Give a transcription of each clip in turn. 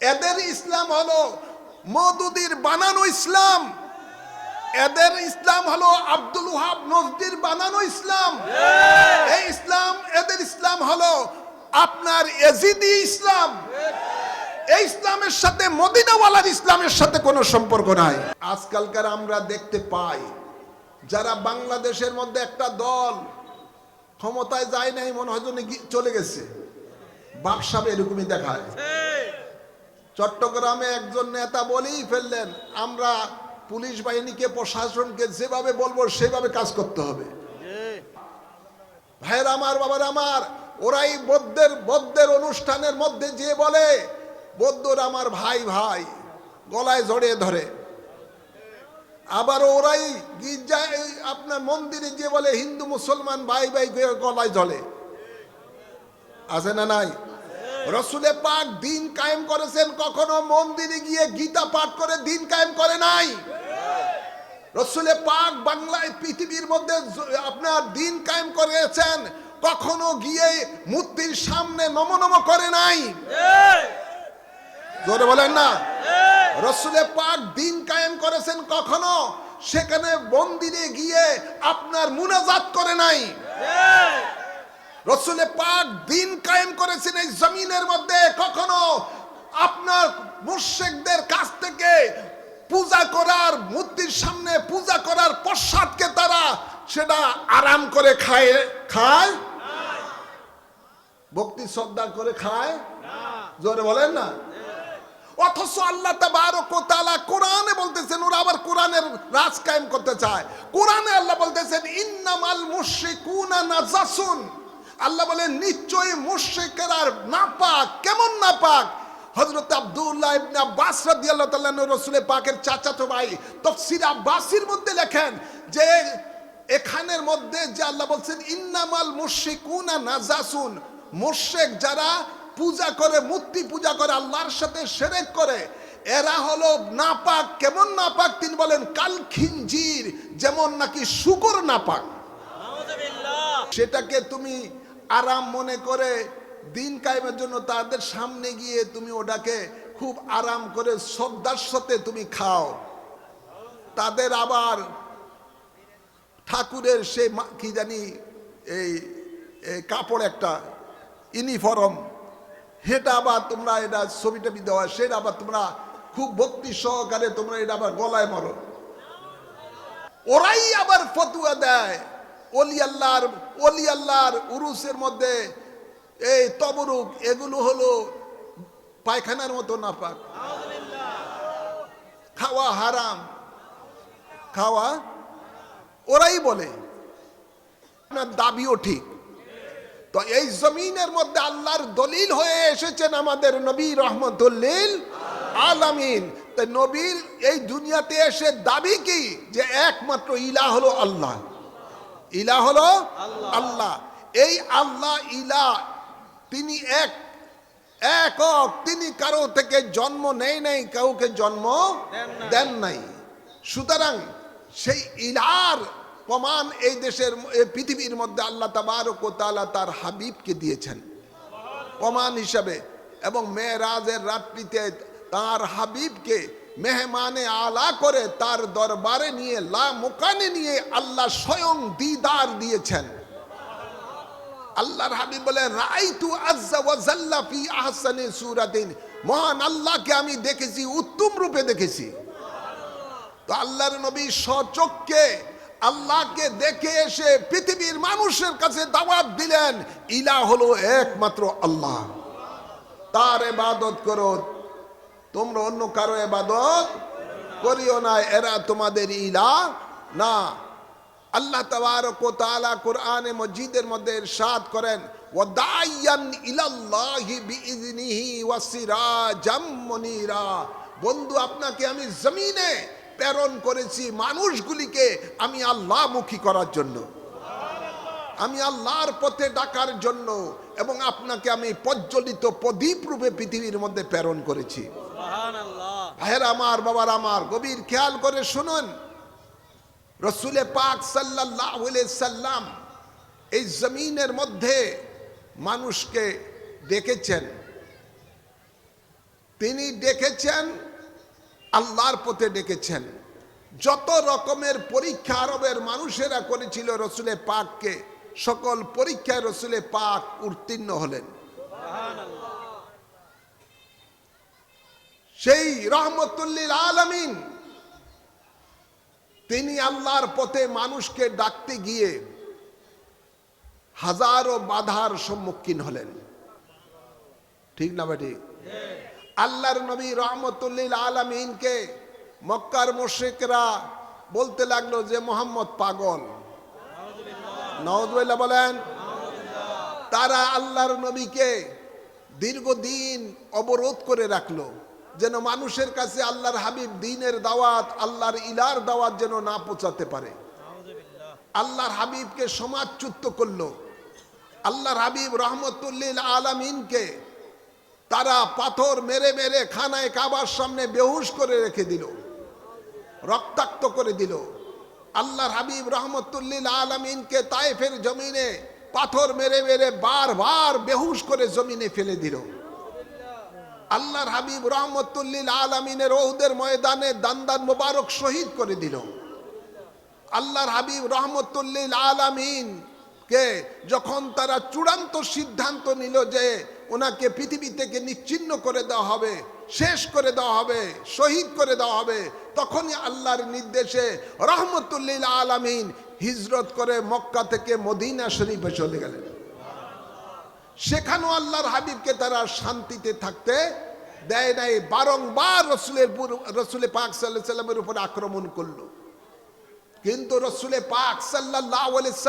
এদের ইসলাম হলো মদুদির বানানো ইসলাম। এদের ইসলাম হলো আব্দুল ওহাব নজদির বানানো ইসলাম। এই ইসলাম এদের ইসলাম হলো আপনার এজিদি ইসলাম। এই ইসলামের সাথে মদিনাওয়ালার ইসলামের সাথে কোনো সম্পর্ক নাই। আজকালকার আমরা দেখতে পাই যারা বাংলাদেশের মধ্যে একটা দল ক্ষমতায় যায় নাই মনে হয় চলে গেছে। বাকসাব এরকমই দেখায়। চট্টগ্রামে একজন নেতা বলেই ফেললেন, আমরা পুলিশ বাহিনীকে, প্রশাসনকে যেভাবে বলব, সেভাবে কাজ করতে হবে। ভাইয়ের আমার, বাবার আমার, ওরাই বৌদ্ধের বৌদ্ধের অনুষ্ঠানের মধ্যে যে বলে, বৌদ্ধর আমার ভাই ভাই, গলায় জড়িয়ে ধরে। আবার ওরাই গির্জায় আপনার মন্দিরে যে বলে, হিন্দু, মুসলমান ভাই ভাই, গলায় জ্বলে আছে না নাই? রসুলে পাক দিন কায়েম করেছেন, কখনো মন্দিরে গিয়ে গীতা পাঠ করে দিন কায়েম করে নাই। রসুলে পাক বাংলায়, পৃথিবীর মধ্যে আপনার দিন কায়েম করেছেন, কখনো গিয়ে মূর্তির সামনে নম নম করে নাই। জোরে বলেন না। রসুলে পাক দিন কায়েম করেছেন, কখনো সেখানে মন্দিরে গিয়ে আপনার মুনাজাত করে নাই। রসুলে পাক দিন কায়েম করেছেন এই জমিনের মধ্যে। কখনো আপনার মুর্শেকদের কাছ থেকে পূজা করার, মূর্তির সামনে পূজা করার পশ্চাৎকে তারা সেটা আরাম করে খায় খায়? ভক্তি শ্রদ্ধা করে খায়? জোরে বলেন না। অথচ আল্লাহ তাআলা কোরআনে বলতেছেন, ওরা আবার কোরআনের রাজ কায়েম করতে চায়। কোরআনে আল্লাহ বলতেছেন, ইন্নামাল মুশরিকুনা নাজাসুন। আল্লাহ বলেন নিশ্চয়ই মুশরিকেরা নাপাক কেমন নাপাক? হজরত আব্দুল্লাহ ইবনে আব্বাস রাদিয়াল্লাহু তাআলা রাসূলের পাকের চাচাতো ভাই তাফসীর আব্বাসির মধ্যে লেখেন যে এখানের মধ্যে যে আল্লাহ বলছেন ইন্নামাল মুশরিকুনা নাজাসুন মুশরিক যারা পূজা করে মূর্তি পূজা করে আল্লাহর সাথে সেরেক করে এরা হলো নাপাক। কেমন নাপাক? তিনি বলেন কাল খিঞ্জির যেমন নাকি শুকর নাপাক। সেটাকে তুমি আরাম মনে করে দিন কায়েমের জন্য তাদের সামনে গিয়ে তুমি ওটাকে খুব আরাম করে শ্রদ্ধার সাথে তুমি খাও। তাদের আবার ঠাকুরের সে কি জানি, এই কাপড় একটা, ইউনিফর্ম, সেটা আবার তোমরা এটা ছবি টবি দেওয়া, সেটা আবার তোমরা খুব ভক্তি সহকারে তোমরা এটা আবার গলায় মারো। ওরাই আবার ফতুয়া দেয়। অলি আল্লাহর অলি আল্লাহর উরুসের মধ্যে এই তবরুক, এগুলো হলো পায়খানার মতো নাপাক। খাওয়া হারাম। খাওয়া, ওরাই বলে। আপনার দাবিও ঠিক। তো এই জমিনের মধ্যে আল্লাহর দলিল হয়ে এসেছেন আমাদের নবী রহমতুল্লিল আলামিন। তাই নবীর এই দুনিয়াতে এসে দাবি কি? যে একমাত্র ইলা হলো আল্লাহ। ইলা হলো আল্লাহ। এই আল্লাহ ইলা তিনি এক একক। তিনি কারও থেকে জন্ম নেই নাই কাউকে জন্ম দেন নাই। সুতরাং সেই ইলার প্রমাণ এই দেশের পৃথিবীর মধ্যে আল্লাহ তাবারক ও তাআলা তার হাবিবকে দিয়েছেন। প্রমাণ হিসাবে এবং মেয়েরাজের রাত্রিতে তার হাবিবকে মেহমানে আলা করে তার দরবারে নিয়ে, লা মোকানে নিয়ে আল্লাহ স্বয়ং দিদার দিয়েছেন। আল্লাহর হাবিব বলে, রাইতু আজ্জা ওয়া জাল্লা ফি আহসানি সূরাতিন। মহান আল্লাহকে আমি দেখেছি, উত্তম রূপে দেখেছি। তো আল্লাহর নবী সচক্ষে আল্লাহকে দেখে এসে পৃথিবীর মানুষের কাছে দাওয়াত দিলেন, ইলা হলো একমাত্র আল্লাহ। তার এবাদত করো তোমরা অন্য কারও এবাদত করিও না, এরা তোমাদের ইলা না। আল্লাহ তাবারক ও তাআলা কোরআনে মজিদের মধ্যে ইরশাদ করেন, ওয়াদাইয়ান ইলাল্লাহি মুনিরা। বন্ধু, আপনাকে আমি জমিনে প্রেরণ করেছি মানুষগুলিকে আমি আল্লাহমুখী করার জন্য। আমি আল্লাহর পথে ডাকার জন্য এবং আপনাকে আমি প্রজ্বলিত প্রদীপ রূপে পৃথিবীর মধ্যে প্রেরণ করেছি। ভাইয়ের আমার, বাবার আমার, গভীর খেয়াল করে শুনুন। রসুলে পাক সাল্লাহ সাল্লাম এই জমিনের মধ্যে মানুষকে ডেকেছেন। তিনি ডেকেছেন, আল্লাহর পথে ডেকেছেন। যত রকমের পরীক্ষা আরবের মানুষেরা করেছিল রসুলে পাককে, সকল পরীক্ষায় রসুলে পাক উত্তীর্ণ হলেন। সেই রহমতুল্লিল আলমিন। তিনি আল্লাহর পথে মানুষকে ডাকতে গিয়ে হাজারো বাধার সম্মুখীন হলেন। ঠিক না বেটি? আল্লাহর নবী রহমতুল্লিল আলমিনকে মক্কার মোশেকরা বলতে লাগল যে, মোহাম্মদ পাগল। নওয়াজ বলেন, তারা আল্লাহর নবীকে দীর্ঘদিন অবরোধ করে রাখল। যেন মানুষের কাছে আল্লাহর হাবিব দিনের দাওয়াত, আল্লাহর ইলার দাওয়াত যেন না পৌঁছাতে পারে। আল্লাহর হাবিবকে সমাজচ্যুত করল। আল্লাহর হাবিব রহমতুল্লিল আলমিনকে তারা পাথর মেরে মেরে খানায় কাবার সামনে বেহুশ করে রেখে দিল, রক্তাক্ত করে দিল। আল্লাহর হাবিব রহমতুল্লিল আলমিনকে তাইফের জমিনে পাথর মেরে মেরে বারবার বেহুশ করে জমিনে ফেলে দিল। আল্লাহর হাবিব রহমতুল্লিল আলমিনের ওহুদের ময়দানে দান্দান মোবারক শহীদ করে দিল। আল্লাহর হাবিব রহমতুল্লিল আলামিন কে যখন তারা চূড়ান্ত সিদ্ধান্ত নিল যে ওনাকে পৃথিবী থেকে নিচ্ছিন্ন করে দেওয়া হবে, শেষ করে দেওয়া হবে, শহীদ করে দেওয়া হবে, তখনই আল্লাহর নির্দেশে রহমতুল্লিল আলামিন হিজরত করে মক্কা থেকে মদিনা শরীফে চলে গেলেন। সেখানেও আল্লাহর হাবিবকে তারা শান্তিতে থাকতে দেয় নাই বারংবার রসুলের রসুলের পাক সাল্লাহ সাল্লামের উপর আক্রমণ করল। কিন্তু রসুলে পাক সাল্লাহ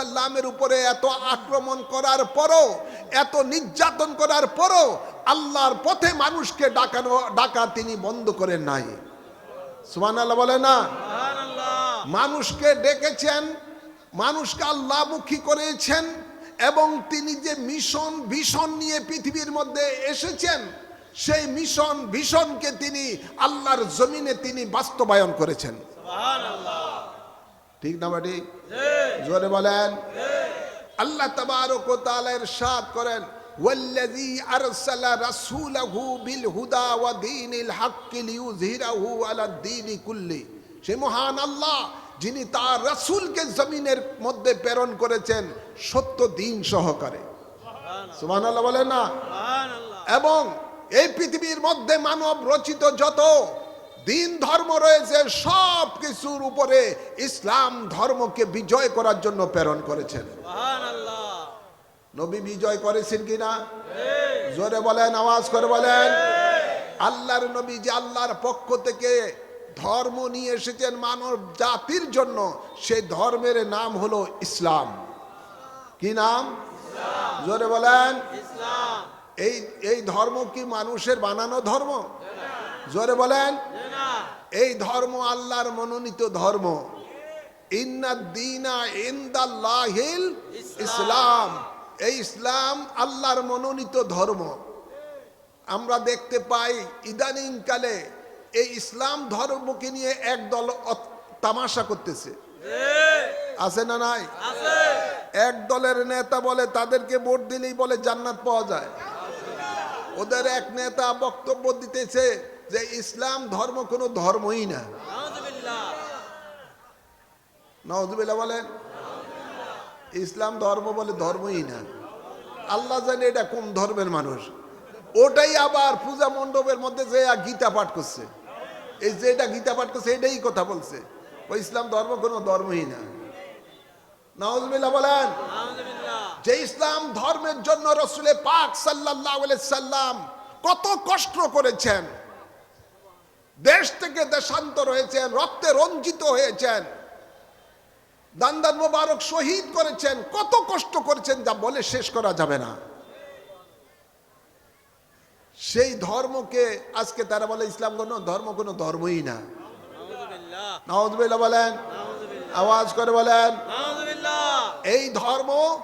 সাল্লামের উপরে এত আক্রমণ করার পরও এত নির্যাতন করার পরও আল্লাহর পথে মানুষকে ডাকানো ডাকা তিনি বন্ধ করেন নাই। সুমান আল্লাহ বলে না? মানুষকে ডেকেছেন মানুষকে আল্লাহমুখী করেছেন এবং তিনি যে মিশন ভীষণ নিয়ে পৃথিবীর মধ্যে এসেছেন, সেই মিশন ভীষণকে তিনি আল্লাহর জমিনে তিনি বাস্তবায়ন করেছেন। ঠিক না বাটি? জোরে বলেন। আল্লাহ তাবারক ও তাআলা ইরশাদ করেন রাসূলাহু বিল হুদা ওয়া দীনিল হক লিইয়ুযহিরাহু আলা দ্বীনি কুল্লি। সে মহান আল্লাহ যিনি তার রাসূলকে জমিনের মধ্যে প্রেরণ করেছেন সত্য দিন সহকারে। সুবহানাল্লাহ বলেন না? এবং এই পৃথিবীর মধ্যে মানব রচিত যত দিন ধর্ম রয়েছে সব কিছুর উপরে ইসলাম ধর্মকে বিজয় করার জন্য প্রেরণ করেছেন। নবী বিজয় করেছেন কিনা জোরে বলেন আওয়াজ করে বলেন। আল্লাহর নবী যে আল্লাহর পক্ষ থেকে ধর্ম নিয়ে এসেছেন মানব জাতির জন্য সেই ধর্মের নাম হলো ইসলাম। কি নাম? জোরে বলেন। এই এই ধর্ম কি মানুষের বানানো ধর্ম? জোরে বলেন। এই ধর্ম আল্লাহর মনোনীত ধর্ম। ইসলাম। এই ইসলাম আল্লাহর মনোনীত ধর্ম। আমরা দেখতে পাই ইদানিং কালে এই ইসলাম ধর্মকে নিয়ে একদল তামাশা করতেছে। আছে না নাই? এক দলের নেতা বলে তাদেরকে ভোট দিলেই বলে জান্নাত পাওয়া যায়। ওদের এক নেতা বক্তব্য দিতেছে যে ইসলাম ধর্ম কোনো ধর্মই না। বলেন ইসলাম ধর্ম বলে ধর্মই না। আল্লাহ জানে এটা কোন ধর্মের মানুষ। ওটাই আবার পূজা মণ্ডপের মধ্যে যে গীতা পাঠ করছে। এই যেটা গীতা পাঠ করছে এটাই কথা বলছে। ওই ইসলাম ধর্ম কোনো ধর্মই না। নওয়াজুবিল্লাহ বলেন যে ইসলাম ধর্মের জন্য রসুলে পাক সাল্লাহ সাল্লাম কত কষ্ট করেছেন। দেশ থেকে দেশান্তর হয়েছেন রক্তে রঞ্জিত হয়েছেন। দান্দান মোবারক শহীদ করেছেন কত কষ্ট করেছেন যা বলে শেষ করা যাবে না। সেই ধর্মকে আজকে তারা বলে ইসলাম কোনো ধর্ম কোনো ধর্মই না। বলেন। আওয়াজ করে বলেন। এই ধর্ম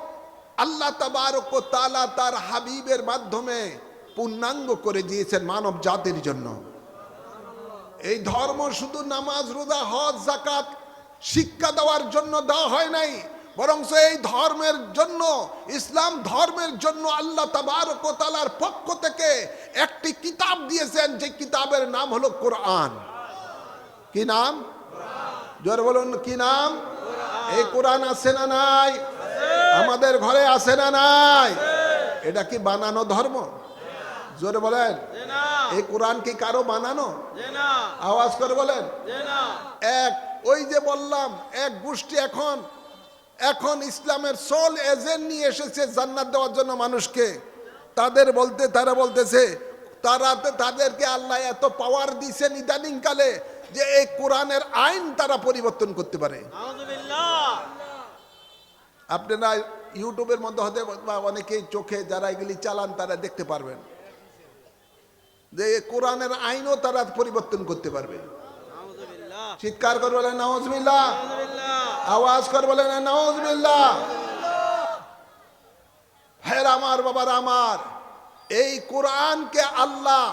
আল্লাহ তাআলা তার হাবিবের মাধ্যমে পূর্ণাঙ্গ করে দিয়েছেন মানব জাতির জন্য। এই ধর্ম শুধু নামাজ, রোজা, হজ জাকাত শিক্ষা দেওয়ার জন্য দেওয়া হয় নাই। বরং এই ধর্মের জন্য ইসলাম ধর্মের জন্য আল্লাহ তাবারকতালার পক্ষ থেকে একটি কিতাব দিয়েছেন যে কিতাবের নাম হলো কোরআন। কি নাম? জোর বলুন কি নাম? এই কোরআন আছে না নাই? আমাদের ঘরে আছে না নাই? এটা কি বানানো ধর্ম? জোরে বলেন। এই কোরআন কি কারও বানানো? আওয়াজ করে বলেন। এক ওই যে বললাম এক গোষ্ঠী এখন এখন ইসলামের সোল এজেন্ট নিয়ে এসেছে জান্নাত দেওয়ার জন্য মানুষকে। তাদের বলতে তারা বলতেছে তারা তাদেরকে আল্লাহ এত পাওয়ার দিয়েছেন ইদানিং কালে যে এই কোরআনের আইন তারা পরিবর্তন করতে পারে। আপনারা ইউটিউবের মধ্যে হতে বা অনেকেই চোখে যারা এগুলি চালান তারা দেখতে পারবেন। যে কোরআনের আইনও তারা পরিবর্তন করতে পারবে। চিৎকার করে বলেন নওয়াজবিল্লাহ আওয়াজ করে বলেন হের আমার, বাবার আমার, এই কোরআনকে আল্লাহ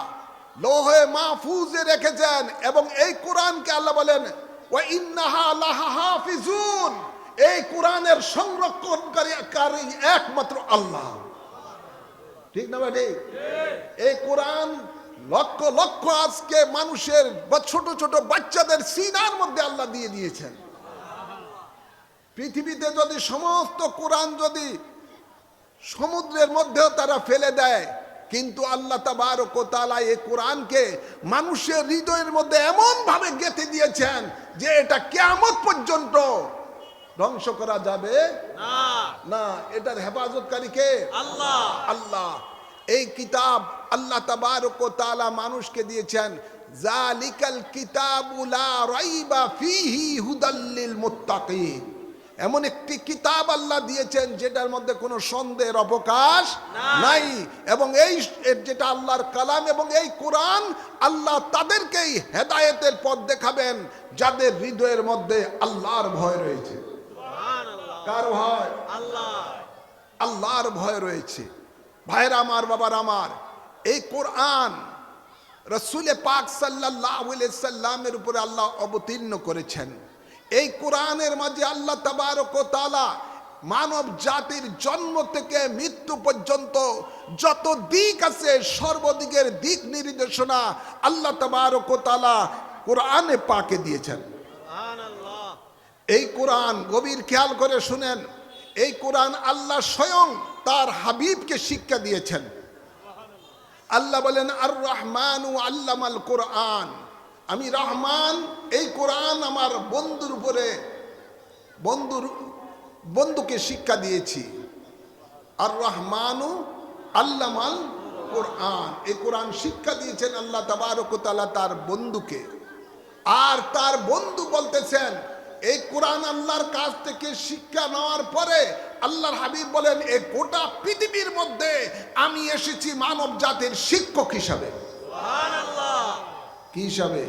লোহে মাহফুজে রেখেছেন এবং এই কোরআনকে আল্লাহ বলেন ও ইন্নাহা লাহা এই কোরআনের সংরক্ষণকারী কারী একমাত্র আল্লাহ। ঠিক না ভাই? এই কোরআন লক্ষ লক্ষ আজকে মানুষের ছোট ছোট বাচ্চাদের সিনার মধ্যে আল্লাহ দিয়ে দিয়েছেন। পৃথিবীতে যদি সমস্ত কোরআন যদি সমুদ্রের মধ্যেও তারা ফেলে দেয় কিন্তু আল্লাহ তাবারক ও তাআলা এই কোরআনকে মানুষের হৃদয়ের মধ্যে এমন ভাবে গেঁথে দিয়েছেন যে এটা কেয়ামত পর্যন্ত ধ্বংস করা যাবে না। এটার হেফাজতকারী কে? আল্লাহ। আল্লাহ। এই কিতাব আল্লাহ তাবারক ও মানুষকে দিয়েছেন। জালিকাল কিতাবু লা রাইবা ফিহি হুদাল্লিল মুত্তাকিন। এমন একটি কিতাব আল্লাহ দিয়েছেন যেটার মধ্যে কোনো সন্দেহের অবকাশ নাই। এবং এই যেটা আল্লাহর কালাম এবং এই কোরআন আল্লাহ তাদেরকেই হেদায়েতের পথ দেখাবেন যাদের হৃদয়ের মধ্যে আল্লাহর ভয় রয়েছে। কার ভয়? আল্লাহ। আল্লাহর ভয় রয়েছে। ভাইরা আমার বাবার আমার এই কোরআন রসুলে পাক সাল্লাহ সাল্লামের উপরে আল্লাহ অবতীর্ণ করেছেন। এই কোরআনের মাঝে আল্লাহ তাবারক ও তাআলা মানব জাতির জন্ম থেকে মৃত্যু পর্যন্ত যত দিক আছে সর্বদিকের দিক নির্দেশনা আল্লাহ তাবারক ও তাআলা কোরআনে পাকে দিয়েছেন। এই কোরআন গভীর খেয়াল করে শুনেন এই কোরআন আল্লাহ স্বয়ং তার হাবিবকে শিক্ষা দিয়েছেন। আল্লাহ বলেন আর রহমান আল্লামাল কোরআন। আমি রহমান, এই কোরআন আমার বন্ধুর উপরে, বন্ধুর, বন্ধুকে শিক্ষা দিয়েছি। আর রহমানু আল্লামাল কোরআন। এই কোরআন শিক্ষা দিয়েছেন আল্লাহ তাবারকতালা তার বন্ধুকে। আর তার বন্ধু বলতেছেন, এই কোরআন আল্লাহর কাছ থেকে শিক্ষা নেওয়ার পরে আল্লাহর হাবিব বলেন এই গোটা পৃথিবীর মধ্যে আমি এসেছি মানব জাতির শিক্ষক হিসাবে। কি হিসাবে?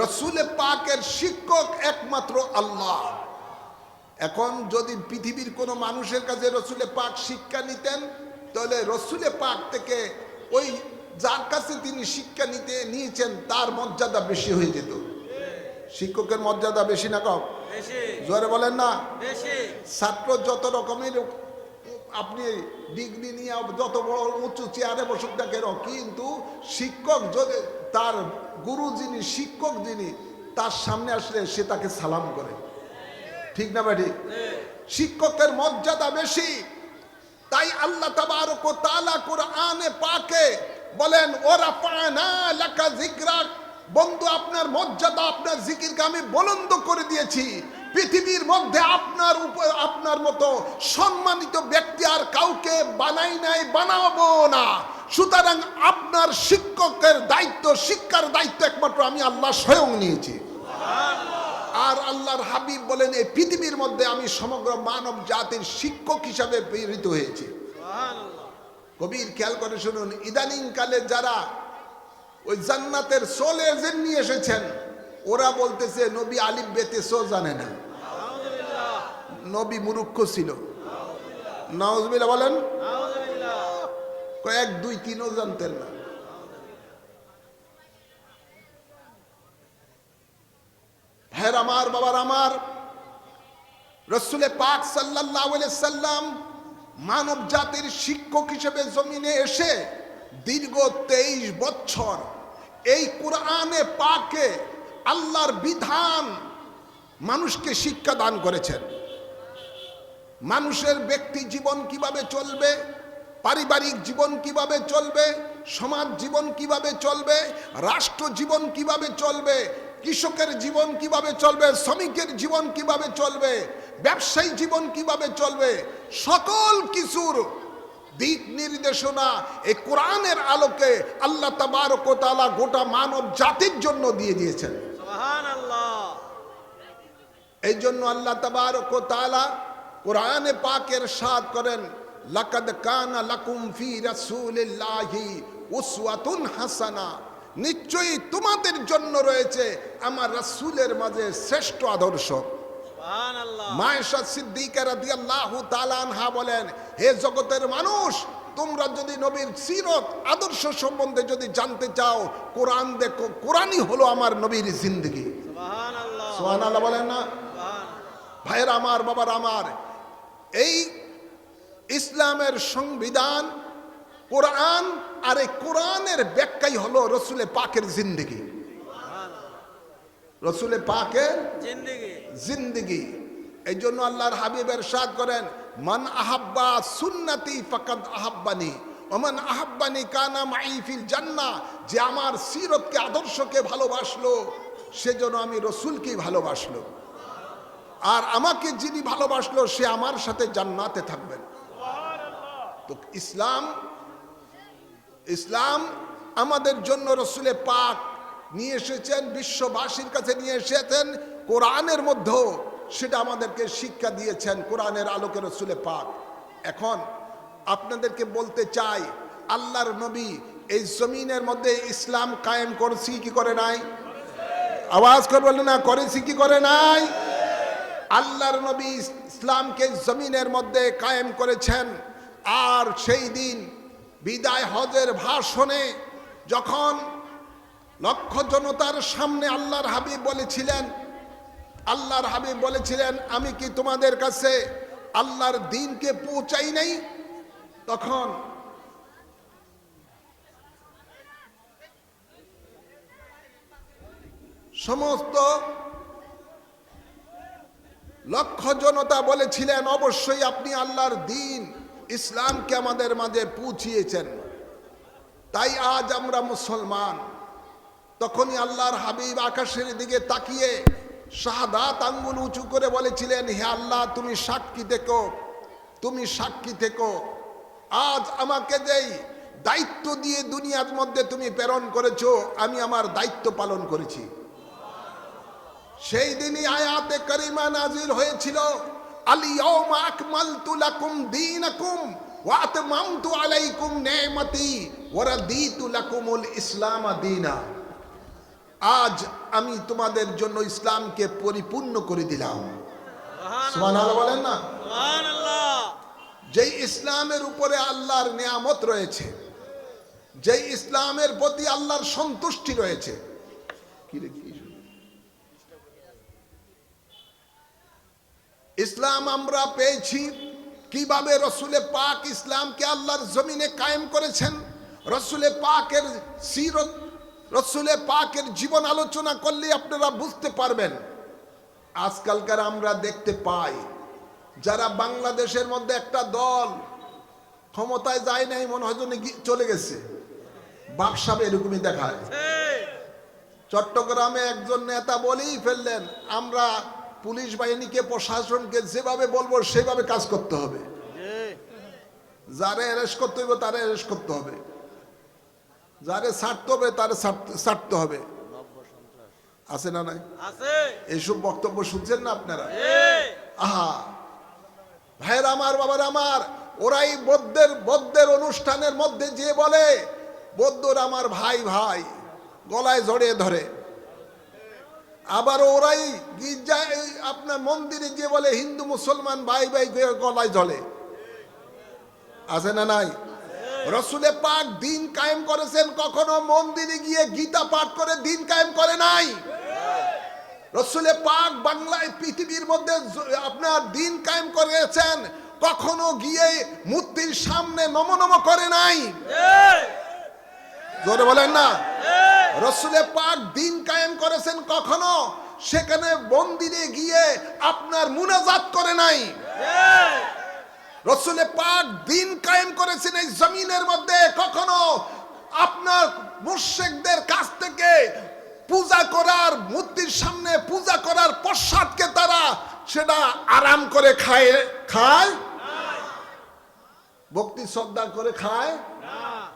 রসুলে পাকের শিক্ষক একমাত্র আল্লাহ। এখন যদি পৃথিবীর কোনো মানুষের কাছে রসুলে পাক শিক্ষা নিতেন তাহলে রসুলে পাক থেকে ওই যার কাছে তিনি শিক্ষা নিতে নিয়েছেন তার মর্যাদা বেশি হয়ে যেত। শিক্ষকের মর্যাদা বেশি না কম? জোরে বলেন না। ছাত্র যত রকমের আপনি ডিগ্রি নিয়ে যত বড় উঁচু চেয়ারে বসুক না কেন, কিন্তু শিক্ষক যদি তার গুরু যিনি, শিক্ষক যিনি, তার সামনে আসলে সে তাকে সালাম করে। ঠিক না বাড়ি শিক্ষকের মর্যাদা বেশি। তাই আল্লাহ তাবারক পাকে বলেন ওরা লাকা জিকরাক বন্ধু, আপনার মর্যাদা, আপনার জিকিরকে আমি বলন্দ করে দিয়েছি। পৃথিবীর মধ্যে আপনার উপর, আপনার মতো সম্মানিত ব্যক্তি আর কাউকে বানাই নাই, বানাবো না। সুতরাং আপনার শিক্ষকের দায়িত্ব, শিক্ষার দায়িত্ব একমাত্র আমি আল্লাহ স্বয়ং নিয়েছি। আর আল্লাহর হাবিব বলেন, এই পৃথিবীর মধ্যে আমি সমগ্র মানব জাতির শিক্ষক হিসাবে প্রেরিত হয়েছি। কবির খেয়াল করে শুনুন, ইদানিং কালে যারা ওই জান্নাতের সোল নিয়ে এসেছেন, ওরা বলতেছে, নবী আলিফ বেতে সো জানে না। নবী মুরুক্ষ ছিল। নওয়াজবিল্লাহ বলেন? কয়েক, দুই, তিনও জানতেন না। ভাইয়ের আমার, বাবার আমার, রসুলে পাক সাল্লাম মানব জাতির শিক্ষক হিসেবে জমিনে এসে দীর্ঘ তেইশ বছর এই কোরআনে পাকে আল্লাহর বিধান মানুষকে শিক্ষা দান করেছেন। মানুষের ব্যক্তি জীবন কীভাবে চলবে? পারিবারিক জীবন কীভাবে চলবে? সমাজ জীবন কীভাবে চলবে? রাষ্ট্র জীবন কীভাবে চলবে? কৃষকের জীবন কীভাবে চলবে? শ্রমিকের জীবন কীভাবে চলবে? ব্যবসায়ী জীবন কীভাবে চলবে? সকল কিছুর দিক নির্দেশনা এই কোরআনের আলোকে আল্লাহ তাবারক ও গোটা মানব জাতির জন্য দিয়ে দিয়েছেন। এই জন্য আল্লাহ তাবারক ও তাআলা কোরআনে পাকের সাদ করেন লাকাদ কানা লাকুম ফি রাসূলিল্লাহি উসওয়াতুন হাসানা। নিশ্চয়ই তোমাদের জন্য রয়েছে আমার রাসূলের মাঝে শ্রেষ্ঠ আদর্শ। মায়েশা সিদ্দিকা রাদিয়াল্লাহু তাআলা আনহা বলেন হে জগতের মানুষ তোমরা যদি নবীর সিরত আদর্শ সম্বন্ধে যদি জানতে চাও কোরআন দেখো কোরআনই হলো আমার নবীর জিন্দগি। সুবহান আল্লাহ সুবহানাল্লাহ বলেন না? ভাইয়ের আমার বাবার আমার এই ইসলামের সংবিধান কোরআন আর এই কোরআনের ব্যাখ্যাই হলো রসুলে পাকের জিন্দগি। রসুলে পাকের জিন্দেগি। এই জন্য আল্লাহর হাবিবের সাদ করেন মান আহাব্বা সুন্নতি ফাকাদ আহাব্বানি ওমান আহাব্বানি কানা মাইফিল জান্না যে আমার সিরতকে আদর্শকে ভালোবাসলো সেজন্য আমি রসুলকেই ভালোবাসলো। আর আমাকে যিনি ভালোবাসলো, সে আমার সাথে জান্নাতে থাকবেন। তো ইসলাম ইসলাম আমাদের জন্য রসুলে পাক নিয়ে এসেছেন, বিশ্ববাসীর কাছে নিয়ে এসেছেন, কোরআনের মধ্যেও সেটা আমাদেরকে শিক্ষা দিয়েছেন, কোরআনের আলোকে রসুলে পাক। এখন আপনাদেরকে বলতে চাই, আল্লাহর নবী এই জমিনের মধ্যে ইসলাম কায়েম করছি কি করে নাই? আওয়াজ করে বললেন না, করেছি কি করে নাই? আল্লাহর নবী ইসলামকে জমিনের মধ্যে কায়েম করেছেন। আর সেই দিন বিদায় হজের ভাষণে যখন লক্ষ জনতার সামনে আল্লাহর হাবিব বলেছিলেন, আল্লাহর হাবিব বলেছিলেন, আমি কি তোমাদের কাছে আল্লাহর দিনকে পৌঁছাই নাই? তখন সমস্ত লক্ষ জনতা বলেছিলেন, অবশ্যই আপনি আল্লাহর দিন ইসলামকে আমাদের মাঝে পৌঁছিয়েছেন। তাই আজ আমরা মুসলমান। তখনই আল্লাহর হাবিব আকাশের দিকে তাকিয়ে শাহাদাত আঙ্গুল উঁচু করে বলেছিলেন, হে আল্লাহ, তুমি সাক্ষী থেকো, তুমি সাক্ষী থেকো। আজ আমাকে যেই দায়িত্ব দিয়ে দুনিয়ার মধ্যে তুমি প্রেরণ করেছ, আমি আমার দায়িত্ব পালন করেছি। সেই দিনই আয়াতে করিমা নাজির হয়েছিল। আলিয়াউমা আকমালতু লাকুম দীনাকুম ওয়া আতমামতু আলাইকুম নি'মাতি ওয়া রাদিতু লাকুমুল ইসলাম দীনা। আজ আমি তোমাদের জন্য ইসলামকে পরিপূর্ণ করে দিলাম। সুবহানাল্লাহ। বলেন না? যেই ইসলামের উপরে আল্লাহর নিয়ামত রয়েছে যেই ইসলামের প্রতি আল্লাহর সন্তুষ্টি রয়েছে কি ইসলাম আমরা পেয়েছি। কীভাবে রসুলে পাক ইসলামকে আল্লাহর জমিনে কায়েম করেছেন? রসুলে পাকের সিরত রসুলে পাকের জীবন আলোচনা করলে আপনারা বুঝতে পারবেন। আজকালকার আমরা দেখতে পাই যারা বাংলাদেশের মধ্যে একটা দল ক্ষমতায় যায় নাই মনে হয় চলে গেছে। বাকসাব এরকমই দেখায়। চট্টগ্রামে একজন নেতা বলেই ফেললেন আমরা পুলিশ বাহিনীকে প্রশাসনকে যেভাবে বলব সেভাবে কাজ করতে হবে। যারে অ্যারেস্ট করতে হবে তারে অ্যারেস্ট করতে হবে। যারে ছাড়তে হবে তারে ছাড়তে- ছাড়তে হবে। আছে না নাই? এইসব বক্তব্য শুনছেন না আপনারা? আহা! ভাইয়ের আমার বাবার আমার ওরাই বৌদ্ধের বৌদ্ধের অনুষ্ঠানের মধ্যে যে বলে বৌদ্ধর আমার ভাই ভাই গলায় জড়িয়ে ধরে। আবার ওরাই গির্জায় এই আপনার মন্দিরে যে বলে হিন্দু মুসলমান ভাই ভাই গলায় জ্বলে। আছে না নাই? রসুলে পাক দিন কায়েম করেছেন কখনো মন্দিরে গিয়ে গীতা পাঠ করে দিন কায়েম করে নাই। রসুলে পাক বাংলায় পৃথিবীর মধ্যে আপনার দিন কায়েম করেছেন কখনো গিয়ে মূর্তির সামনে নমনম করে নাই। জোরে বলেন না? রসুলে পাক দিন কায়েম করেছেন কখনো? সেখানে মন্দিরে গিয়ে আপনার মুনাজাত করে নাই। রসুলে পাক দিন কায়েম করেছেন এই জমিনের মধ্যে কখনো? আপনার মুর্শেকদের কাছ থেকে পূজা করার, মূর্তির সামনে পূজা করার পশ্চাৎকে তারা সেটা আরাম করে খায় খায়? ভক্তি শ্রদ্ধা করে খায়?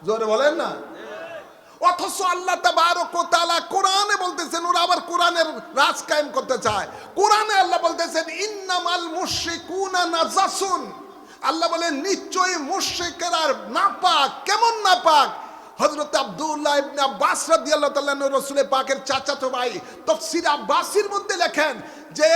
জোরে বলেন না? অথচ আল্লাহ তাআলা কোরআনে বলতেছেন, ওরা আবার কোরআনের রাজ কায়েম করতে চায়। কোরআনে আল্লাহ বলতেছেন, ইন্নামাল মুশরিকুনা নাজাসুন। আল্লাহ বলেন, নিশ্চয়ই মুশরিকেরা নাপাক। কেমন নাপাক? হযরত আব্দুল্লাহ ইবনে আব্বাস রাদিয়াল্লাহু তাআলা রাসূলের পাকের চাচাতো ভাই তাফসীর আব্বাসির মধ্যে লেখেন যে,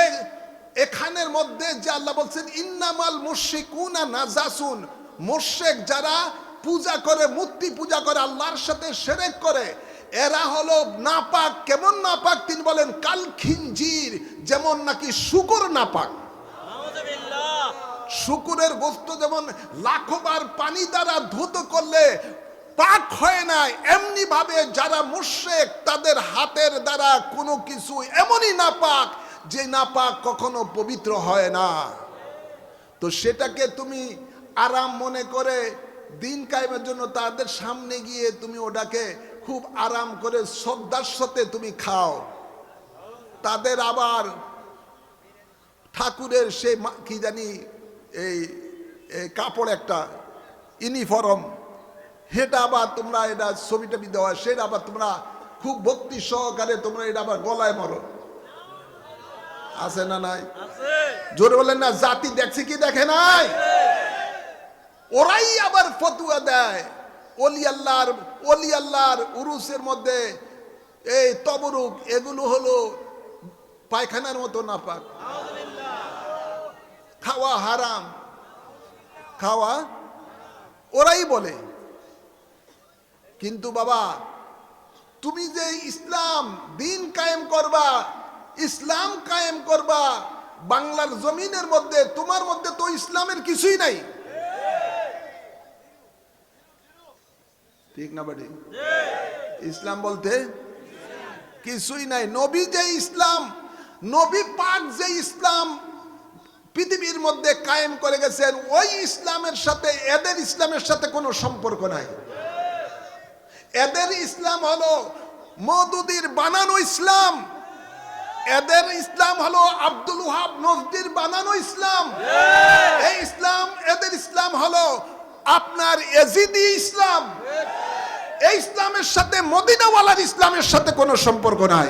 এখানের মধ্যে যে আল্লাহ বলছেন, ইন্নামাল মুশরিকুনা নাজাসুন। মুশরিক যারা পূজা করে, মূর্তি পূজা করে, আল্লাহর সাথে সেরেক করে। এরা হলো নাপাক। কেমন নাপাক তিনি বলেন? কাল খিঞ্জির, যেমন নাকি শুকুর নাপাক। শুকুরের গোস্ত যেমন লাখবার পানি দ্বারা ধুত করলে পাক হয় না এমনি ভাবে যারা মুশেক তাদের হাতের দ্বারা কোনো কিছু এমনই নাপাক যে নাপাক কখনো পবিত্র হয় না। তো সেটাকে তুমি আরাম মনে করে দিন কায়েমের জন্য তাদের সামনে গিয়ে তুমি ওটাকে খুব আরাম করে শ্রদ্ধার সাথে তুমি খাও। তাদের আবার ঠাকুরের সে কি জানি এই কাপড় একটা ইউনিফর্ম সেটা আবার তোমরা এটা ছবি টবি দেওয়া সেটা আবার তোমরা খুব ভক্তি সহকারে তোমরা এটা আবার গলায় মারো। আছে না নাই? জোরে বলেন না জাতি দেখছে কি দেখে নাই? ফতুয়া দেয়। অলি আল্লাহর অলি আল্লাহর উরুসের মধ্যে এই তবরুক, এগুলো হলো পায়খানার মতো নাপাক। খাওয়া হারাম। খাওয়া ওরাই বলে। কিন্তু বাবা, তুমি যে ইসলাম দিন কায়েম করবা, ইসলাম কায়েম করবা, বাংলার জমিনের মধ্যে, তোমার মধ্যে তো ইসলামের কিছুই নাই। ঠিক না বাড়ি ইসলাম বলতে কিছুই নাই। নবী যে ইসলাম, নবী পাক যে ইসলাম পৃথিবীর মধ্যে কায়েম করে গেছেন, ওই ইসলামের সাথে, এদের ইসলামের সাথে কোনো সম্পর্ক নাই। এদের ইসলাম হলো মদুদির বানানো ইসলাম। এদের ইসলাম হলো আব্দুল ওহাব নজদির বানানো ইসলাম। এই ইসলাম, এদের ইসলাম হলো আপনার এজিদি ইসলাম। এই ইসলামের সাথে মদিনাওয়ালার ইসলামের সাথে কোনো সম্পর্ক নাই।